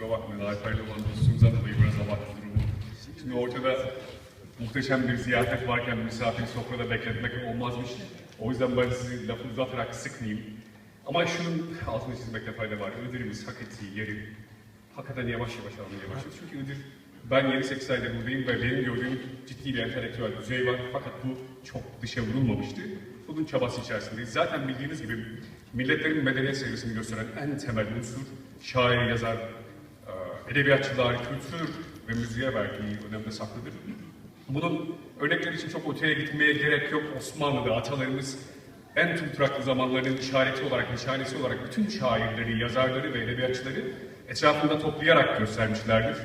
kusura bakmayın Alper'le olan dostluğumuzdan dolayı biraz abarttı durumu. Şimdi ortada muhteşem bir ziyafet varken misafiri sofrada bekletmek olmazmış. O yüzden ben sizi lafı uzatarak sıkmayayım. Ama şunun altını çizmekte fayda var. Iğdır'ımız hak ettiği yeri hakikaten yavaş yavaş almaya başladı. Çünkü Iğdır, ben 7-8 aydır buradayım ve benim gördüğüm ciddi bir entelektüel düzey var. Fakat bu çok dışa vurulmamıştı. Bunun çabası içerisindeyiz. Zaten bildiğiniz gibi milletlerin medeniyet seviyesini gösteren en temel unsur şair, yazar, edebiyatçılar, kültür ve müziğe verdiği önemde saklıdır. Bunun örnekleri için çok öteye gitmeye gerek yok. Osmanlı'da atalarımız en tüpraklı zamanların işareti olarak, nişanesi olarak bütün şairleri, yazarları ve edebiyatçıları etrafında toplayarak göstermişlerdir.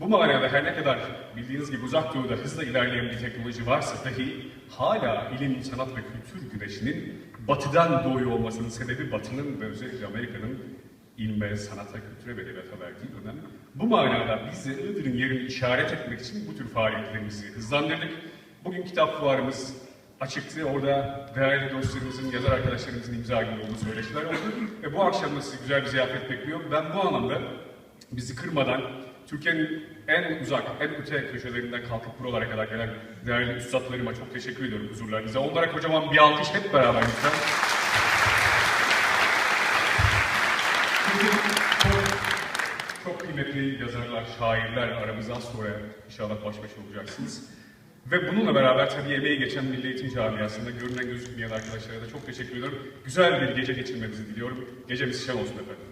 Bu manada her ne kadar bildiğiniz gibi uzak doğuda hızla ilerleyen bir teknoloji varsa dahi hala ilim, sanat ve kültür güneşinin batıdan doğuyor olmasının sebebi batının ve özellikle Amerika'nın ilme, sanata, kültüre ve edebiyata verdiği önem. Bu manada biz de Iğdır'ın yerini işaret etmek için bu tür faaliyetlerimizi hızlandırdık. Bugün kitap fuarımız açıktı. Orada değerli dostlarımızın, yazar arkadaşlarımızın imza günü olduğu söyleşiler oldu. Ve bu akşam da sizi güzel bir ziyafet bekliyor. Ben bu anlamda bizi kırmadan Türkiye'nin en uzak, en öte köşelerinden kalkıp buralara kadar gelen değerli üstadlarıma çok teşekkür ediyorum huzurlarınıza. Onlara kocaman bir alkış hep beraber lütfen. Çok, çok kıymetli yazarlar, şairler aramızdan sonra inşallah baş başa olacaksınız. Ve bununla beraber tabii emeği geçen Milli Eğitim Camiası'nda görünen gözükmeyen arkadaşlara da çok teşekkür ediyorum. Güzel bir gece geçirmenizi diliyorum. Gecemiz şen olsun efendim.